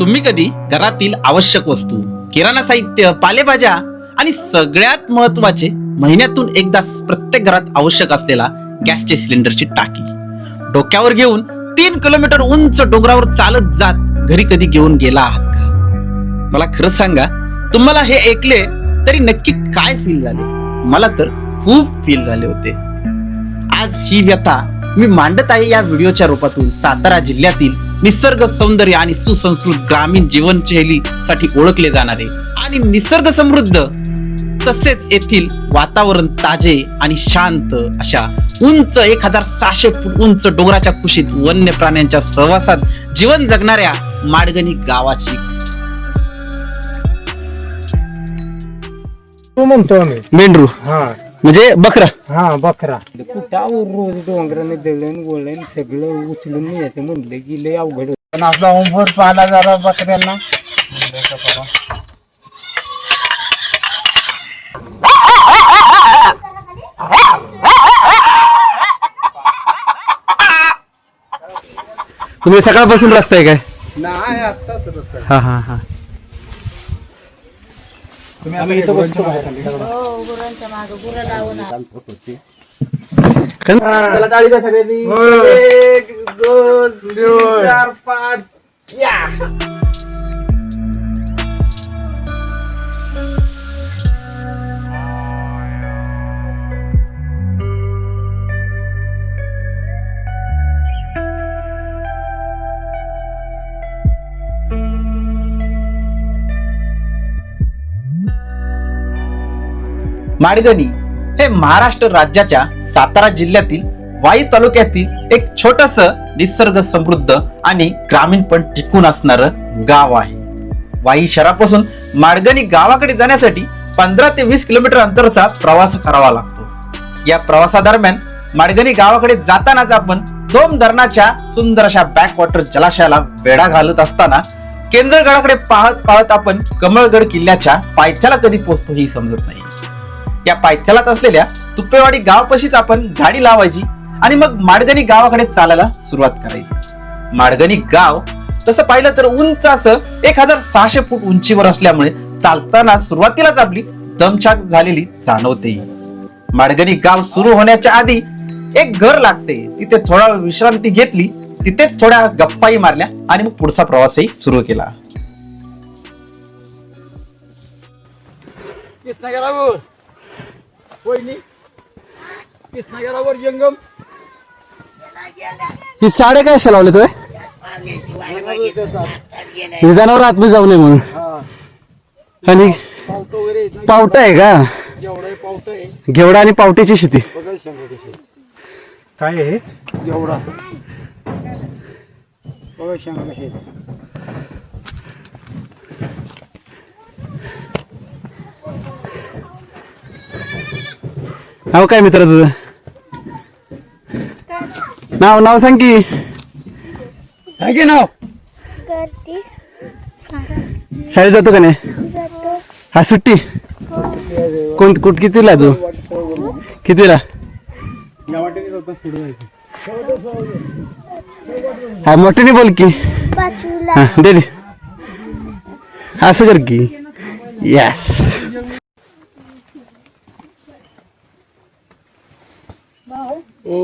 तुम्ही कधी घरातील आवश्यक वस्तू किराणा साहित्य पालेभाज्या आणि सगळ्यात महत्त्वाचे महिन्यातून एकदा प्रत्येक घरात आवश्यक असलेला गॅसचे सिलेंडरची टाकी. डोक्यावर घेऊन तीन किलोमीटर उंच डोंगरावर चालत जात घरी कधी घेऊन गेला आहात का? मला खरंच सांगा तुम्हाला हे ऐकले तरी नक्की काय फील झाले? मला तर खूप फील झाले होते. आज ही व्यथा मी मांडत आहे या व्हिडिओच्या रूपातून सातारा जिल्ह्यातील निसर्ग सौंदर्य आणि सुसंस्कृत ग्रामीण जीवनशैलीसाठी ओळखले जाणारे आणि निसर्ग समृद्ध तसेच येथील वातावरण ताजे आणि शांत अशा उंच एक हजार सहाशे फूट उंच डोंगराच्या कुशीत वन्य प्राण्यांच्या सहवासात जीवन जगणाऱ्या माडगणी गावाची. तू म्हणतो आम्ही. मेंढरू. हा. म्हणजे बकरा। हा बकरा। कुठावर रोज डोंगराने दळण गोळण सगळं उचलून न्यायचं म्हणलं की लय अवघड पण आपला ओंभर पाला जरा बकऱ्यांना. तुम्ही सकाळपासून रस्ता आहे काय? नाही आत्ताच रस्ता. हा हा हा. सगळ्यांनी एक दोन तीन चार पाच या माडगणी हे महाराष्ट्र राज्याच्या सातारा जिल्ह्यातील वाई तालुक्यातील एक छोटस निसर्ग समृद्ध आणि ग्रामीण पण टिकून असणार गाव आहे. वाई शहरापासून माडगणी गावाकडे जाण्यासाठी पंधरा ते वीस किलोमीटर अंतरचा प्रवास करावा लागतो. या प्रवासादरम्यान माडगणी गावाकडे जातानाच आपण दोम धरणाच्या सुंदर अशा बॅकवॉटर जलाशयाला वेढा घालत असताना केंद्रगडाकडे पाहत पाहत आपण कमळगड किल्ल्याच्या पायथ्याला कधी पोहोचतो ही समजत नाही. या पायथ्यालाच असलेल्या तुप्पेवाडी गावापाशीच आपण गाडी लावायची आणि मग माडगणी गावाकडे चालायला सुरुवात करायची. माडगणी गाव तसं पाहिलं तर उंच असं एक हजार सहाशे फूट उंचीवर असल्यामुळे चालताना सुरुवातीलाच आपली दमछाक झालेली जाणवते. माडगणी गाव सुरू होण्याच्या आधी एक घर लागते. तिथे थोडा विश्रांती घेतली तिथेच थोड्या गप्पाही मारल्या आणि मग पुढचा प्रवासही सुरू केला. कृष्णागरावर वहिनी कृष्णागरावर जंगम ही साडे काय अशा लावले तुम्ही हे जनावर आतमध्ये जाऊ नये म्हणून. आणि पावटं वगैरे येत नाही. पावटा आहे का? जेवढं पावटं आहे. घेवडा आणि पावट्याची शेती. बघा शंभर कशी काय आहे जेवढा. बघा शंभर नाव काय मित्र तुझं? नाव नाव सांग की. आहे की नाव. करती शाळेत जातो का नाही? हा सुट्टी? कोण कुठ कितीला तू? कितीला? हा मोठ्याने बोल की. हा दे दे. असं कर की. यस ओ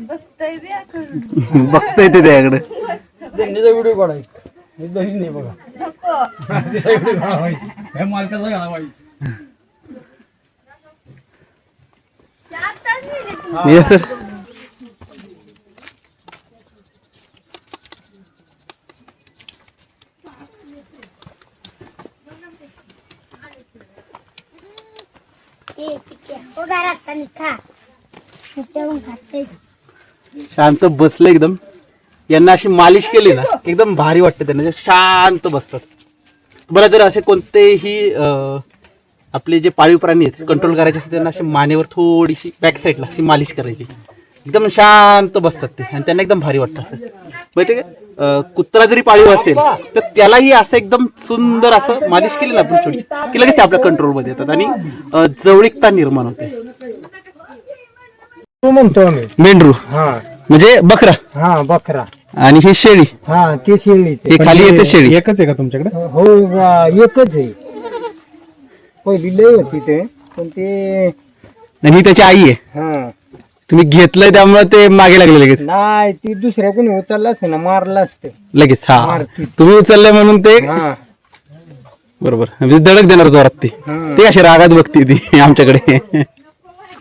बघतोय बी करून बघतोय ते त्याकडे त्यांनीचा व्हिडिओ काढायचा हे दही नाही बघा नको तिचा व्हिडिओ काढावायचा हे मालकाचा घालावायचा आत्ताच गेले तू. येस सर ए, ठीक आहे. हो घरात आणि खा जेवण खातेस शांत बसले एकदम. यांना अशी मालिश केली ना एकदम भारी वाटते त्यांना. शांत बसतात. बरं जर असे कोणतेही आपले जे पाळीव प्राणी आहेत कंट्रोल करायचे असते त्यांना अशी मानेवर थोडीशी बॅक साईडला अशी मालिश करायची. एकदम शांत बसतात ते. आणि त्यांना एकदम भारी वाटतं असं. माहिती का? कुत्रा जरी पाळीव असेल तर त्यालाही असं एकदम सुंदर असं मालिश केली ना आपण छोटी की लगेच ते आपल्या कंट्रोलमध्ये येतात. आणि जवळीकता निर्माण होते. म्हणतो आम्ही. मेंढरू. हा. म्हणजे बकरा. हा बकरा. आणि ही शेळी. हा ते शेळी ते. हे खाली येते शेळी. एकच आहे का तुमच्याकडे? हो वा, एकच आहे. पहिली लय होती ते पण ते आणि ही त्याची आई आहे. हा. तुम्ही घेतलंय त्यामुळे ते मागे लागले लगेच. नाही ती दुसऱ्या कोणी उचलला असतं ना मारला असतं. लगेच हा. मारती. तुम्ही उचलले म्हणून ते हा. बरोबर. म्हणजे दडक देणार जोरात ते. हा. ते अशी रागात बघते ती आमच्याकडे.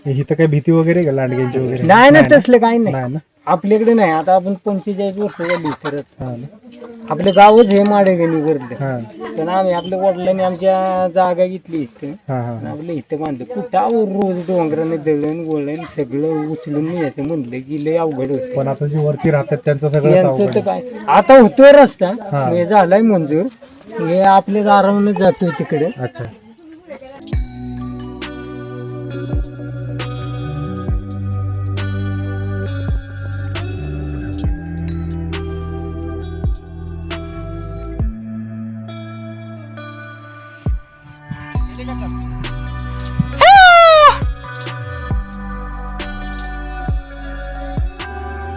ही तर काही भीती वगैरे का लांडग्यांची वगैरे? नाही ना. तसलं काही नाही. नाही ना. आपल्याकडे नाही. आता आपण पंचेचाळीस वर्ष झाली करत आपलं गावच हे माडेगणी हा. पण आम्ही आपल्या वडिलांनी आमच्या जागा घेतली इथं. हा हा आणि आपलं इथं बांधलं. कुठं रोज डोंगराने दळण गोळण सगळं उचलून न्यायचं म्हणलं की लय अवघड होत. पण आता जे वरती राहतात त्यांचं सगळं यांचं तर काय? आता होतोय रस्ता. हे. झालाय मंजूर. हे आपल्या दारावूनच जातोय तिकडे. अच्छा.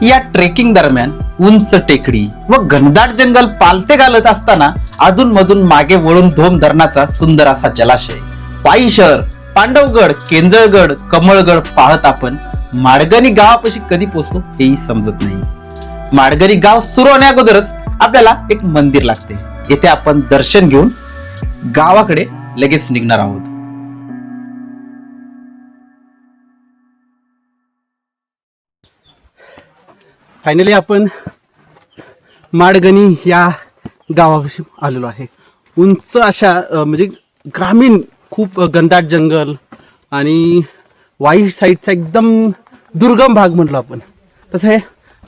या ट्रेकिंग दरम्यान उंच टेकडी व घनदाट जंगल पालते घालत असताना अजून मधून मागे वळून धोम धरणाचा सुंदर असा जलाशय. पायी शहर पांडवगड केंद्रगड कमळगड पाहत आपण माडगणी गावापाशी कधी पोचतो हेही समजत नाही. माडगणी गाव सुरू होण्या अगोदरच आपल्याला एक मंदिर लागते. येथे आपण दर्शन घेऊन गावाकडे लगेच निघणार आहोत. फायनली आपण माडगणी या गावापाशी आलेलो आहे. उंच अशा म्हणजे ग्रामीण खूप घनदाट जंगल आणि वाईट साईडचा एकदम दुर्गम भाग म्हटलो आपण. तसं हे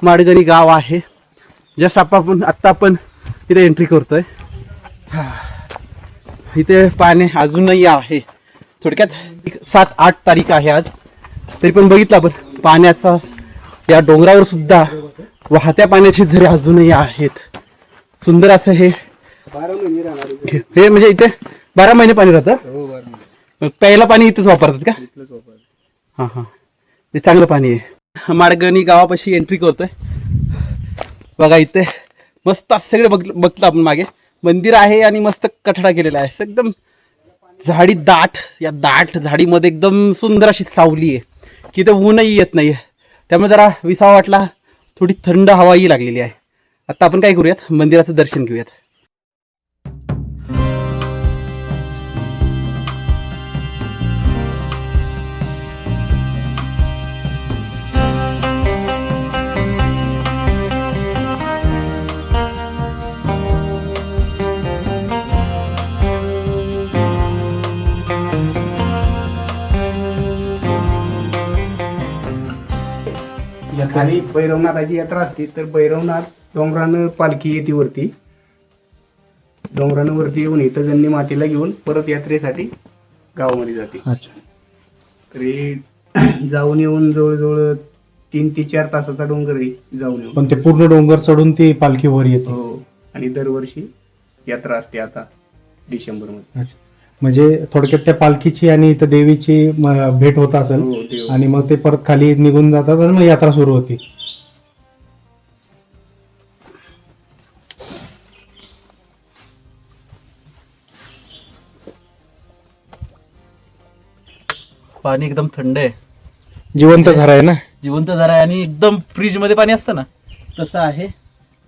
माडगणी गाव आहे. जस्ट आपण आत्ता आपण इथे एंट्री करतोय. इथे पाणी अजूनही आहे. थोडक्यात सात आठ तारीख आहे आज. तरी पण बघितलं आपण पाण्याचा या डोंगरावर सुद्धा वाहत्या पाण्याची झरे अजूनही आहेत. सुंदर असं हे. हे म्हणजे इथे बारा महिने पाणी राहतं? मग प्यायला पाणी इथेच वापरतात का? हा हा. ते चांगलं पाणी आहे. माडगणी गावापाशी एंट्री करतोय. बघा इथे मस्त असं सगळे बघ बघतो आपण मागे. मंदिर आहे आणि मस्त कठडा केलेला आहे. एकदम झाडी दाट या दाट झाडीमध्ये एकदम सुंदर अशी सावली आहे. की इथं ऊनही येत नाही त्यामुळे जरा विसावा वाटला. थोडी थंड हवाही लागलेली आहे. आता आपण काय करूयात? मंदिराचं दर्शन घेऊयात. खाली भैरवनाथाची यात्रा असते तर भैरवनाथ डोंगरानं पालखी येते वरती. डोंगरानं वरती येऊन इथं जन्नी मातेला घेऊन परत यात्रेसाठी गावामध्ये जाते. अच्छा. तरी जाऊन येऊन जवळजवळ तीन ते चार तासाचा डोंगर आहे जाऊन येऊन. पण ते पूर्ण डोंगर चढून ती पालखी वर येते. हो आणि दरवर्षी यात्रा असते आता डिसेंबरमध्ये अच्छा. म्हणजे थोडक्यात त्या पालखीची आणि इथं देवीची भेट होत असेल हो. आणि मग ते परत खाली निघून जातात आणि मग यात्रा सुरू होती. पाणी एकदम थंड आहे. जिवंत झरा आहे ना? जिवंत जरा आहे आणि एकदम फ्रीजमध्ये पाणी असतं ना? तसं आहे.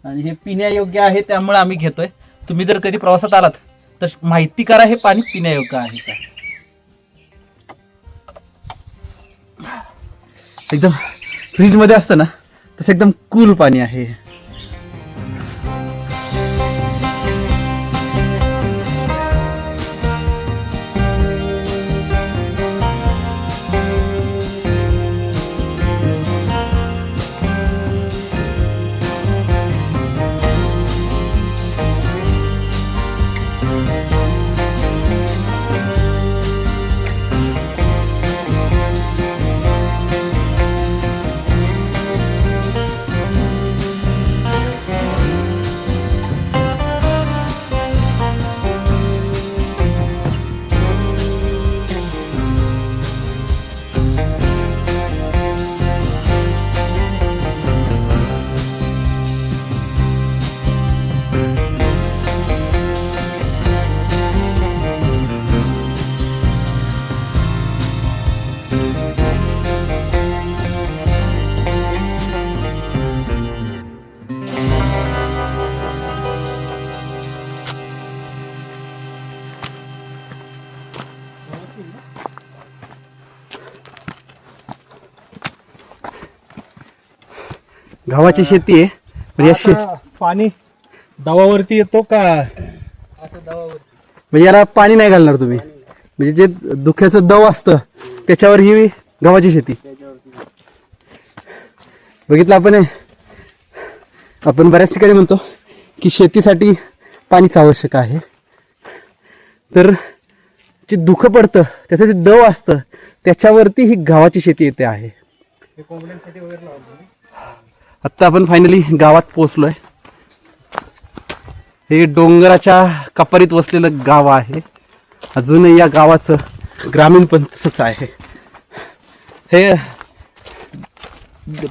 आणि हे पिण्यायोग्य आहे त्यामुळे आम्ही घेतोय. तुम्ही जर कधी प्रवासात आलात तर माहिती करा हे पाणी पिण्यायोग्य आहे का? एकदम फ्रीजमध्ये असतं ना तसं एकदम कूल पाणी आहे गव्हाची शेती आहे म्हणजे या शे- आता पाणी दवावरती येतो का? म्हणजे याला पाणी नाही घालणार तुम्ही. म्हणजे जे धुक्याचं दव असतं त्याच्यावर ही गव्हाची शेती. बघितलं आपण हे? आपण बऱ्याच ठिकाणी म्हणतो की शेतीसाठी पाणीच आवश्यक आहे. तर जे दुःख पडतं त्याचं जे दव असतं त्याच्यावरती ही गावाची शेती येते आहे. आत्ता आपण फायनली गावात पोचलोय हे डोंगराच्या कपारीत वसलेलं गाव आहे. अजूनही या गावाचं ग्रामीण पण तसंच आहे. हे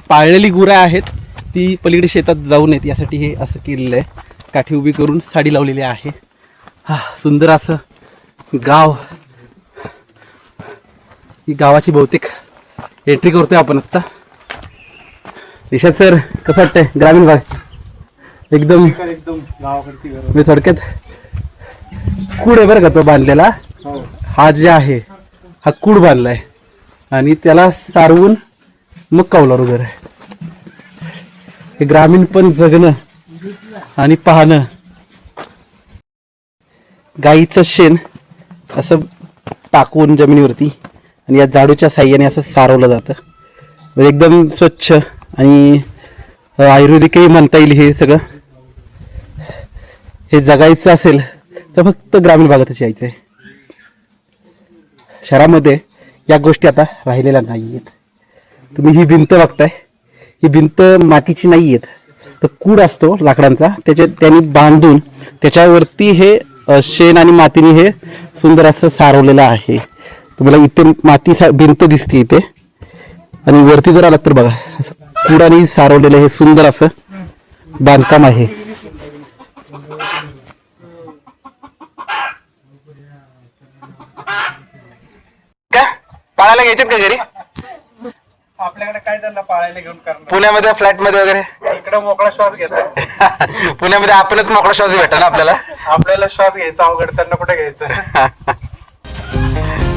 पाळलेली गुरं आहेत. ती पलीकडे शेतात जाऊ नयेत. यासाठी हे असं केलेलं आहे. काठी उभी करून साडी लावलेली आहे. हा सुंदर असं गाव. ही गावाची बहुतेक एंट्री करतोय आपण आत्ता. निशाद सर कसं वाटतंय? ग्रामीण भाग. एकदम एकदम गावाकडची घर मी थोडक्यात कूड आहे बरं का तो बांधलेला. हा. जे आहे हा कूड बांधलाय. आणि त्याला सारवून मग कौलार वगैरे आहे. हे ग्रामीण पण जगणं आणि पाहणं. गाईचं शेण असं टाकून जमिनीवरती आणि या झाडूच्या साह्याने असं सारवलं जातं. म्हणजे एकदम स्वच्छ आणि आयुर्वेदिकही म्हणता येईल हे सगळं. हे जगायचं असेल तर फक्त ग्रामीण भागातच यायचं आहे शहरामध्ये या गोष्टी आता राहिलेल्या नाही आहेत तुम्ही ही भिंत बघताय ही भिंत मातीची नाही आहेत तर कूड असतो लाकडांचा त्याच्या त्यांनी बांधून त्याच्यावरती हे शेण आणि मातीने हे सुंदर असं सारवलेलं आहे. तुम्हाला इथे माती सा- भिंत दिसते इथे. आणि वरती जर आलात तर बघा असं कुडाने सारवलेलं हे सुंदर असं बांधकाम आहे. पाळायला घ्यायचेत का घरी? आपल्याकडे काय त्यांना पाळायला घेऊन करणार? पुण्यामध्ये फ्लॅटमध्ये वगैरे? इकडे मोकळा श्वास घेतात पुण्यामध्ये आपणच मोकळा श्वास भेटा ना आपल्याला? आपल्याला श्वास घ्यायचा अवघड त्यांना कुठे घ्यायचं?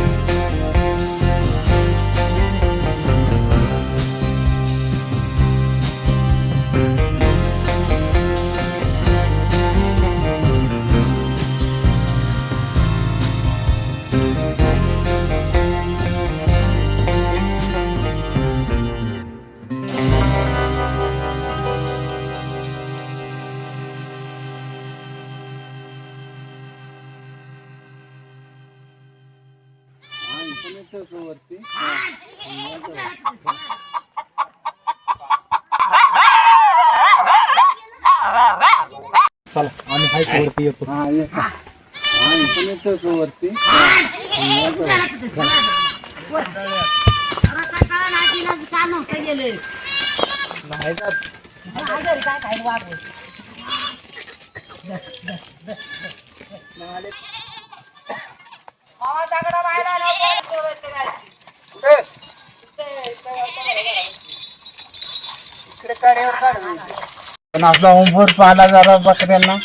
पण आपला ओंभर पाहिला जरा बकऱ्यांना.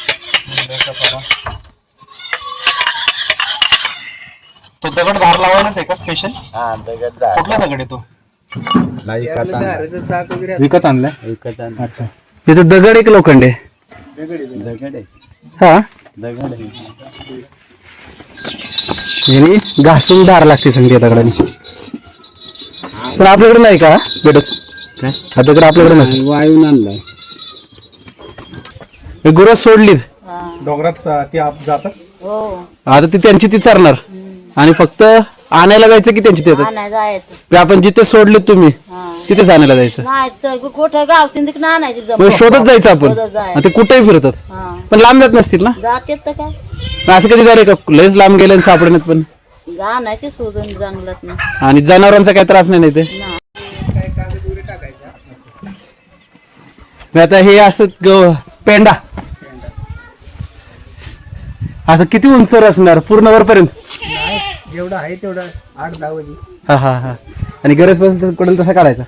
तो दगड धार लावायलाच आहे का स्पेशल कुठला दगड आहे तो? चाक वगैरे विकत आणलाय अच्छा. तिथे दगड एक लोखंड आहे. हा? यानी घासून धार लागते संगीत दगडाने पण आपल्याकडे नाही का? भेटत. हा दगड आपल्याकडे नसेल वायून आणलाय. गुरं सोडलीत. डोंगरात स- ती आप जातात? आता ती त्यांची ती चारणार. आणि फक्त आणायला जायचं की त्यांची नाही ते आपण जिथे सोडले तुम्ही तिथेच आणायला जायचं? नाही तर कुठं तिकडं आणायची मग शोधत जायचं आपण. शोधत जायचं. आणि ते कुठेही फिरतात. हा. पण लांब जात नसतील ना? जातेत तर काय? मग असं कधी झालंय का? लयच लांब गेले आणि सापडण्यात पण. आणायची शोधून जंगलात ना. आणि जनावरांचा काही त्रास नाही ना इथे? मग आता हे असं ग- पेंडा आता किती उंचर असणार पूर्ण वरपर्यंत जेवढं आहे तेवढं आठ दहा वाजी. हा हा हा. आणि गरजपासून कडून तसा काढायचा?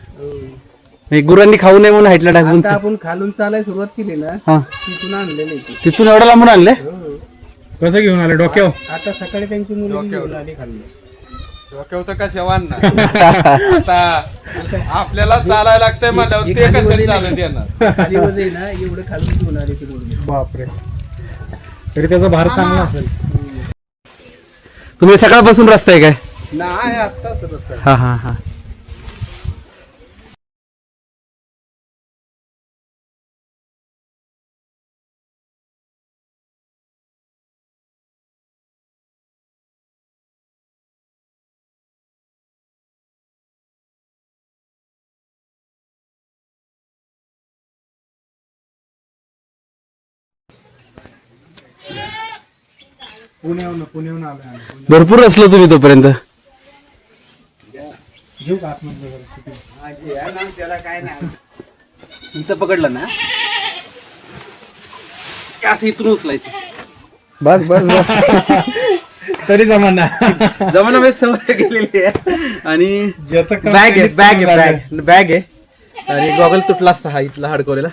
म्हणजे गुरांनी खाऊ नये म्हणून हाईटला टाकून आता आपण खालून चालायला सुरुवात केली ना हा. तिथून आणलेलं. तिथून एवढं लांबून आणले कसं घेऊन आले? डोक्यावर? आता सकाळी त्यांची मुलगी घेऊन आली खाल्ली डोक्यावर का शेवांना आता आपल्याला चालायला लागतंय म्हणल्यावर ते कसं चालत येणार? खाली ना एवढं खाली घेऊन आले ते बापरे. तरी त्याचा भार चांगला असेल. तुम्ही सकाळपासून रस्ता आहे काय? नाही आत्ताच रस्ता हा हा हा. पुण्याहून पुण्याहून आलोय आम्ही. भरपूर असलो तुम्ही तोपर्यंत. घेऊ का आतमध्ये जरा? इथं पकडलं ना. असं इथून उचलायचं. बस बस बस. तरी जमाना. जमाना वेळ सवय केलेली आहे. आणि ज्याचं काम बॅग आहे त्यांनीच बॅग करून आहे. बॅग बॅग आहे. आणि गॉगल तुटला असता हा इथला हडकवलेला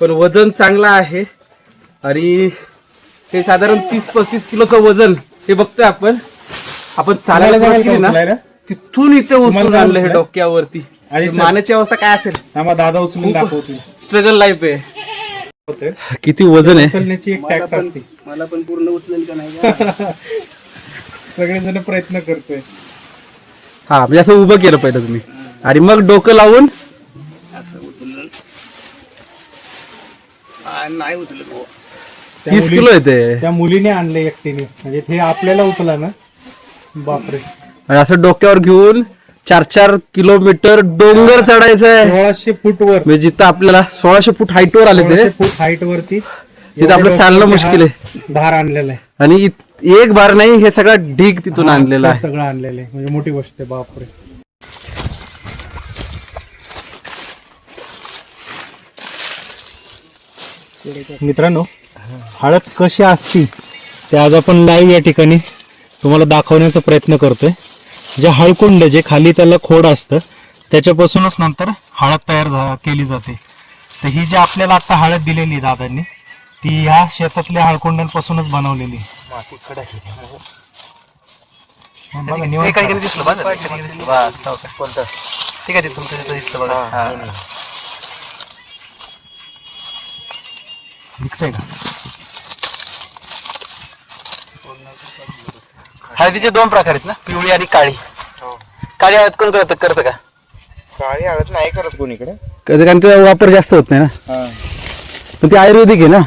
पण वजन चांगला आहे. आणि हे साधारण तीस पस्तीस किलोचं वजन हे बघतोय आपण आपण चालायला सुरुवात केली का ना? तिथून इथे उचलून आणलं हे? डोक्यावरती आणि मानाची अवस्था काय असेल दादा उचलून स्ट्रगल लाईफ आहे होते. किती वजन आहे उचलण्याची एक टॅक्ट असते मला पण पूर्ण उचलेल का नाही? सगळेजण प्रयत्न करतोय हा म्हणजे असं उभं केलं पाहिजे तुम्ही आणि मग डोकं लावून नाही उचलत हो. त्या तीस मुली- किलो येते त्या मुलीने आणले एकटीने. म्हणजे हे आपल्याला उचला ना? बापरे. आणि असं डोक्यावर घेऊन चार चार किलोमीटर डोंगर चढायचं आहे सोळाशे फूट वर म्हणजे जिथं आपल्याला सोळाशे फूट हाईट वर आले ते. सोळाशे फूट हाईट वरती तिथं आपलं चालणं मुश्किल आहे. भार आणलेला आहे. आणि इत- एक बार नाही हे सगळं ढीग तिथून आणलेलं आहे. सगळं आणलेलं आहे. म्हणजे मोठी गोष्ट आहे बापरे. मित्रांनो हळद कशी असती ते आज आपण लाईव्ह या ठिकाणी तुम्हाला दाखवण्याचा प्रयत्न करतोय. जे हळकुंड जे खाली त्याला खोड असतं त्याच्यापासूनच नंतर हळद तयार केली जाते. तर ही जी आपल्याला आता हळद दिलेली आहे दादांनी ती ह्या शेतातल्या हळकुंडांपासूनच बनवलेली आहे. बघा, का? हळदीचे दोन प्रकार आहेत ना पिवळी आणि काळी. काळी हळद कोण करत? करतं का? काळी हळद नाही करत कोणीकडे कारण त्याचा वापर जास्त होत नाही ना. पण ते आयुर्वेदिक आहे ना.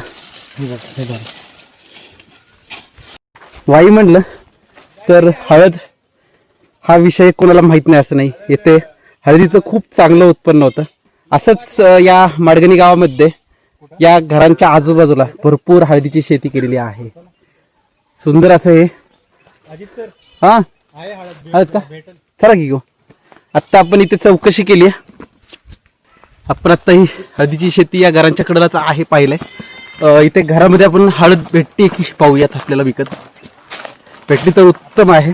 हे हे. वाई म्हणलं तर हळद हा विषय कोणाला माहीत नाही असं नाही. येथे हळदीचं खूप चांगलं उत्पन्न होतं. असंच या माडगणी गावामध्ये या घरांच्या आजूबाजूला भरपूर हळदीची शेती केलेली आहे. सुंदर असं हे हा? हळद का? चला की गो. आत्ता आपण इथे चौकशी केली आहे. आपण आत्ता ही हळदीची शेती या घरांच्या कडलाच आहे पाहिलंय. इथे घरामध्ये आपण हळद भेटते की पाहूयात आपल्याला विकत. भेटली तर उत्तम आहे.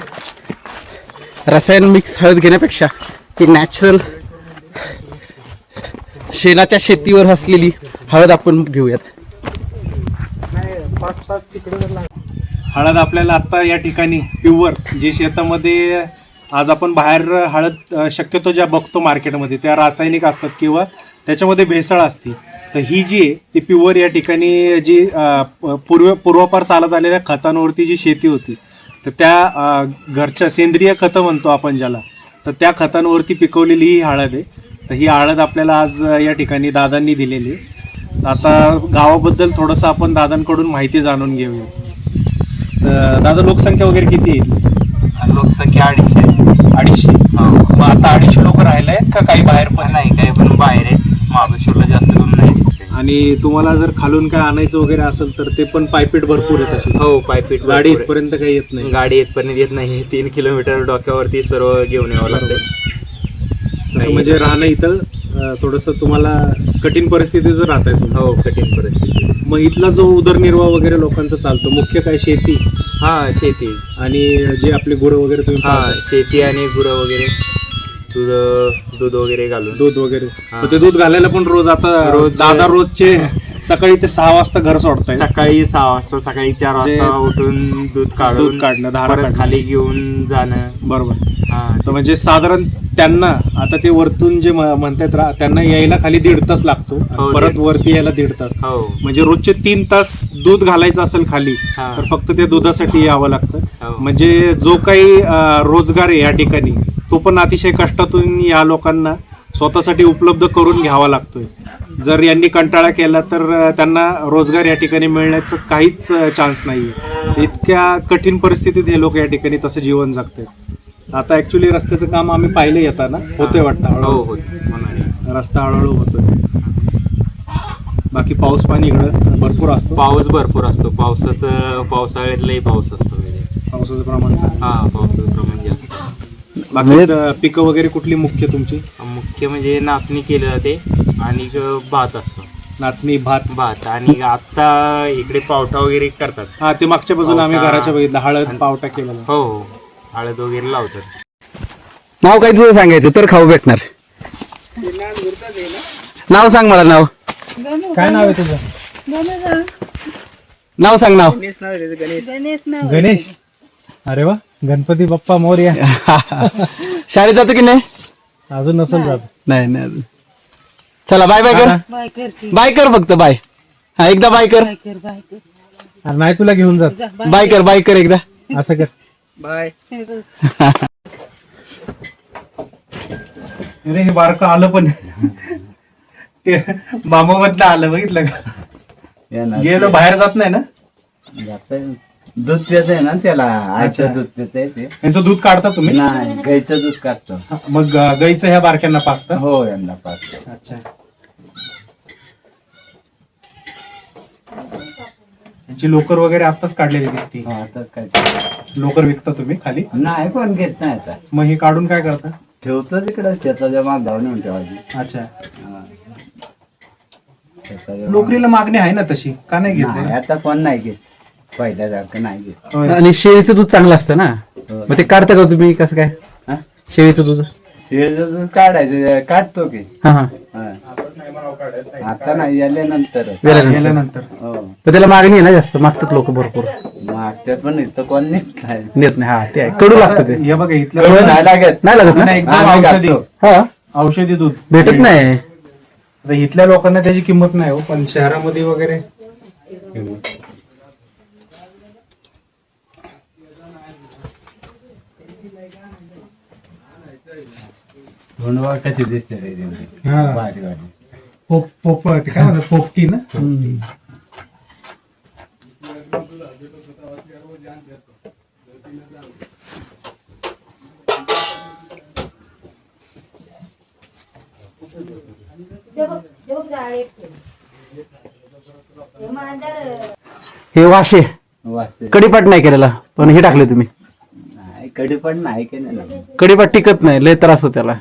रसायन मिक्स हळद घेण्यापेक्षा ती नॅचरल शेणाच्या शेतीवर असलेली हळद आपण घेऊयात. हळद आपल्याला आता या ठिकाणी प्युअर जे शेतामध्ये आज आपण बाहेर हळद शक्यतो ज्या बघतो मार्केटमध्ये त्या रासायनिक असतात किंवा त्याच्यामध्ये भेसळ असते. तर ही जी आहे ती प्युअर या ठिकाणी जी पूर्व पूर्वापार चालत आलेल्या खतांवरती जी शेती होती तर त्या घरच्या सेंद्रिय खतं म्हणतो आपण ज्याला तर त्या खतांवरती पिकवलेली ही हळद आहे. तर ही हळद आपल्याला आज या ठिकाणी दादांनी दिलेली आहे. आता गावाबद्दल थोडंसं आपण दादांकडून माहिती जाणून घेऊया. तर दादा लोकसंख्या वगैरे किती आहे लोकसंख्या अडीचशे. अडीचशे. मग आता अडीचशे लोक राहिले आहेत का काही बाहेर पण? नाही काही पण बाहेर आहे महाबळेश्वरला जास्त करून नाही आणि तुम्हाला जर खालून काय आणायचं वगैरे असेल तर ते पण पायपीट भरपूर आहे तशी हो पायपीट गाडी इथपर्यंत काही येत नाही. गाडी येतपर्यंत येत नाही. तीन किलोमीटर डोक्यावरती सर्व घेऊन यावं लागतं. तसं म्हणजे राहणं इथं थोडंसं तुम्हाला कठीण परिस्थितीचं राहत आहे तुम्ही. हो कठीण परिस्थिती. मग इथला जो उदरनिर्वाह वगैरे लोकांचा चालतो मुख्य काय शेती? हा शेती. आणि जे आपले गुरं वगैरे तुम्ही हा पाळता, शेती आणि गुरं वगैरे. दूध दूध वगैरे घालून. दूध वगैरे. मग ते दूध घालायला पण रोज आता रोज- दादा रोजचे सकाळी ते सहा वाजता घर सोडताय सकाळी सहा वाजता सकाळी चार वाजता उठून दूध काढून दूध काढणं, धारा परत काढणं. खाली घेऊन जाणं. बरोबर. तर म्हणजे साधारण त्यांना आता ते वरतून जे म्हणतात त्यांना यायला खाली दीड तास लागतो. आणि परत वरती यायला दीड तास. म्हणजे रोजचे तीन तास दूध घालायचं असेल खाली तर फक्त त्या दुधासाठी यावं लागतं. म्हणजे जो काही रोजगार आहे या ठिकाणी तो पण अतिशय कष्टातून या लोकांना स्वतःसाठी उपलब्ध करून घ्यावा लागतोय. जर यांनी कंटाळा केला तर त्यांना रोजगार या ठिकाणी मिळण्याचं काहीच चान्स नाही इतक्या कठीण परिस्थितीत हे लोक या ठिकाणी तसं जीवन जगतात आता ऍक्च्युली रस्त्याचं काम आम्ही पाहिले येताना होतोय वाटतं हळूहळू. रस्ता हळूहळू होतोय. बाकी पाऊस पाणी इकडं भरपूर असतो. पाऊस भरपूर असतो. पावसाचं पावसाळ्यात लई पाऊस असतो. पावसाचं प्रमाण चांगलं. हा पावसाचं प्रमाण जास्त. बाकी अं, पिकं वगैरे कुठली मुख्य तुमची? मुख्य म्हणजे नाचणी केली जाते आणि ग- भात असतो. नाचणी भात. भात. आणि आता इकडे पावटा वगैरे करतात. हा ते मागच्या बाजूला आम्ही पावटा. घराच्या बघितलं. हळद पावटा केलेला. हो हो. हळद वगैरे लावतात. नाव काय तुझं सांगायचं? तर खाऊ भेटणार. नाव सांग मला नाव. काय नाव आहे तुझं? नाव सांग नाव. गणेश. अरे वा गणपती बाप्पा मोर्या. शाळेत जातो की नाही? अजून नसेल जात. नाही नाही अजून. चला बाय बाय कर. बाय कर फक्त बाय हा एकदा बाय कर. अरे नाही तुला घेऊन जात बाय कर बाय कर एकदा. असं कर. बाय. अरे हे बारकं आलं पण. ते मामामधलं आलं बघितलं का? गेलो बाहेर जात नाही ना? दूध पित आहे ना त्याला. आईचं दूध पित आहे ते. यांचं दूध काढता तुम्ही? नाही गाईचं दूध काढतो. मग गाईचं ह्या बारक्यांना पाचता हो यांना पाच अच्छा. यांची लोकर वगैरे आताच काढलेली दिसती. आता काय लोकर विकता तुम्ही खाली? नाही कोण घेत नाही आता. मग हे काढून काय करता? ठेवतो तिकडे शेताच्या मागावर नेऊन ठेवायची. अच्छा. शेताच्या नोकरीला मागणी आहे ना तशी? का नाही घेत? नाही आता कोण नाही घेत. पहिल्यासारखं नाही घेत. होय. आणि शेळीचं दूध चांगलं असतं ना? मग ते काढता का तुम्ही? कसं काय? हा? शेळीचं दूध? शेळीचं दूध काढायचं काढतो की. हा हा. हा. आता नाही आल्यानंतर गेल्यानंतर. गेल्यानंतर. हो. तर त्याला मागणी आहे ना जास्त? मागतात लोक भरपूर. मागतात पण इथं कोण नेत नाही. नेत नाही हा ते आहे. कडू लागतं ते. हे बघा इथलं एवढं नाही लागत. नाही लागत ना? नाही, एकदम आम्ही औषधी. हा. दूध. भेटत नाही. आता इथल्या लोकांना त्याची किंमत नाही हो पण शहरामध्ये वगैरे. कशी दिसते रे तेवढी. हा. भारी भारी पोप पोप ते काय म्हणतात? पोपटी ना? हे वाशे. वाजते कडीपाट नाही केलेला पण हे टाकले तुम्ही. नाही कडी पण नाही की नाही कडीपाट टिकत नाही लय त्रास होतो त्याला.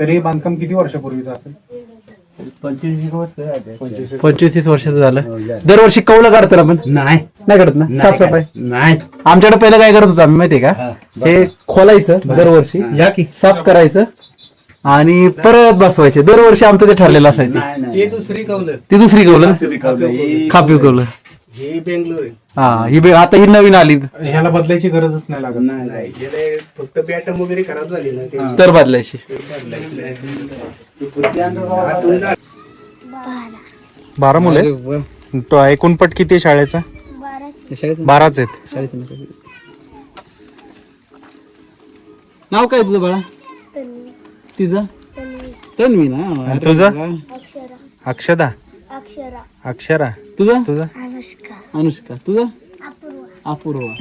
तरी हे बांधकाम किती वर्षापूर्वीचं असेल? पंचवीस एक वर्ष झाले. पंचवीस तीस वर्षाचं झालं. दरवर्षी कौलं काढतो आपण? नाही. नाही करत ना? साफसफाई? नाही. आमच्याकडे पहिलं काय करत होतो आम्ही माहितीये का? हे खोलायचं दरवर्षी या की. साफ करायचं आणि परत बसवायचे. दरवर्षी आमचं ते ठरलेलं असायचं. ते दुसरी कवलं ती दुसरी कौलं ही- खापीव कौलं. हे बेंगलोर आहे. हा ही बे- आता ही नवीन आली. ह्याला बदलायची गरजच नाही लागत. नाही, फक्त बॅटम वगैरे खराब झाली ना ते तर बदलायची. आतून जा- बारा. मुले एकूण पट किती आहे शाळेचा? बाराच. आहेत. नाव काय तुझं बाळा? तिचं? तन्वी. ना? तुझं? अक्षदा. अक्षरा. अक्षरा. तुझं? तुझं? अनुष्का. अनुष्का. तुझं? अपूर्वा. अपूर्वा.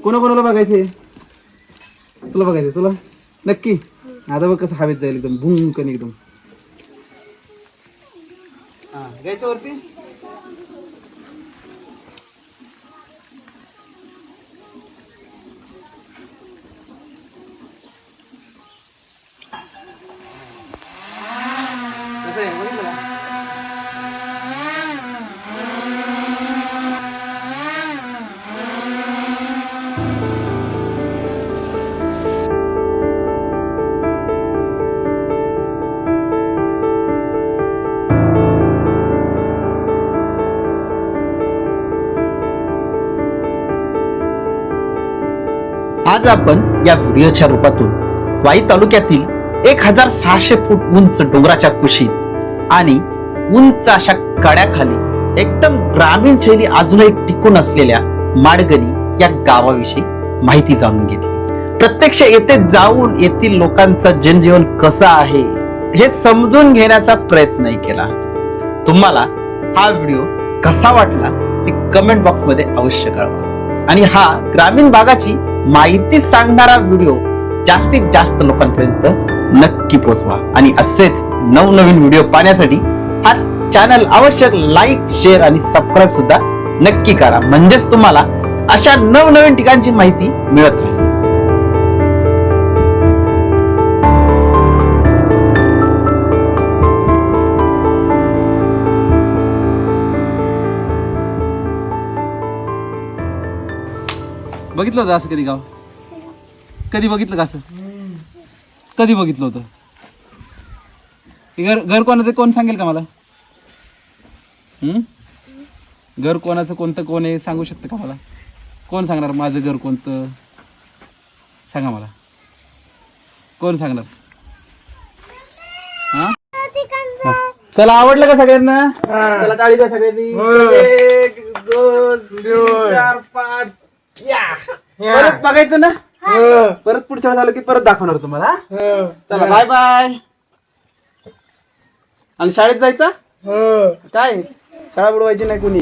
कोणा कोणाला बघायचंय? तुला बघायचंय तुला? नक्की. आता बघ कसं हवेत जाईल एकदम भुंकन एकदम. हा घ्यायचं वरती? आज आपण या व्हिडिओच्या रूपातून वाई तालुक्यातील एक हजार सहाशे फूट उंच डोंगराच्या कुशीत आणि उंच अशा कड्याखाली एकदम ग्रामीण शैली अजूनही टिकून असलेल्या माडगणी या गावाविषयी माहिती जाणून घेतली. प्रत्यक्ष येथे जाऊन येथील लोकांचं जनजीवन कसं आहे हे समजून घेण्याचा प्रयत्नही केला. तुम्हाला हा व्हिडिओ कसा वाटला हे कमेंट बॉक्समध्ये अवश्य कळवा. आणि हा ग्रामीण भागाची माहिती सांगणारा व्हिडिओ जास्तीत जास्त लोकांपर्यंत नक्की पोचवा आणि असेच नवनवीन व्हिडिओ पाहण्यासाठी हा चॅनल आवश्यक लाईक शेअर आणि सबस्क्राईब सुद्धा नक्की करा. म्हणजेच तुम्हाला अशा नवनवीन ठिकाणची माहिती मिळत राहील. बघितलं होतं असं कधी गाव? कधी बघितलं का असं? कधी बघितलं होतं? हे घर घर कोणाचं कोण सांगेल का मला? हम्म? घर कोणाचं कोणतं कोण आहे सांगू शकतं का मला? कोण सांगणार माझं घर कोणतं? सांगा मला. कोण सांगणार? हा? चला आवडलं का सगळ्यांना? चला टाळी द्या सगळ्यांनी एक दोन तीन चार पाच. परत बघायचं ना? परत पुढच्या वेळेस झालं की परत दाखवणार तुम्हाला. हा? चला बाय बाय आणि शाळेत जायचं? काय? शाळा बुडवायची नाही कोणी.